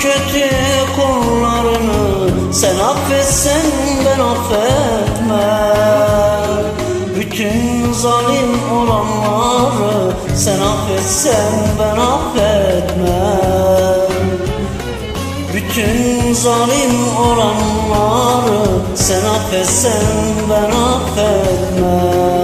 kötü kullarını Sen affetsen ben affetmem. Bütün zalim olanları Sen affetsen ben affetmem. Bütün zalim olanları sen affetsen ben affetmem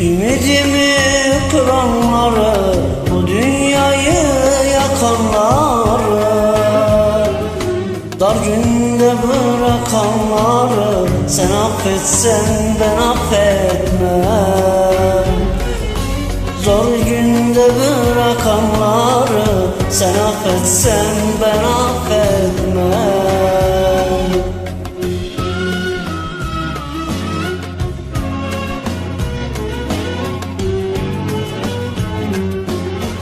Ümidimi kıranları Bu dünyayı yakanları Dar günde bırakanları Sen affetsen ben affetmem. Zor günde bırakanları Sen affetsen ben affetmem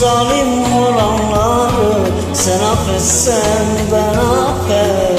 zalim olanları sen affetsen ben affetmem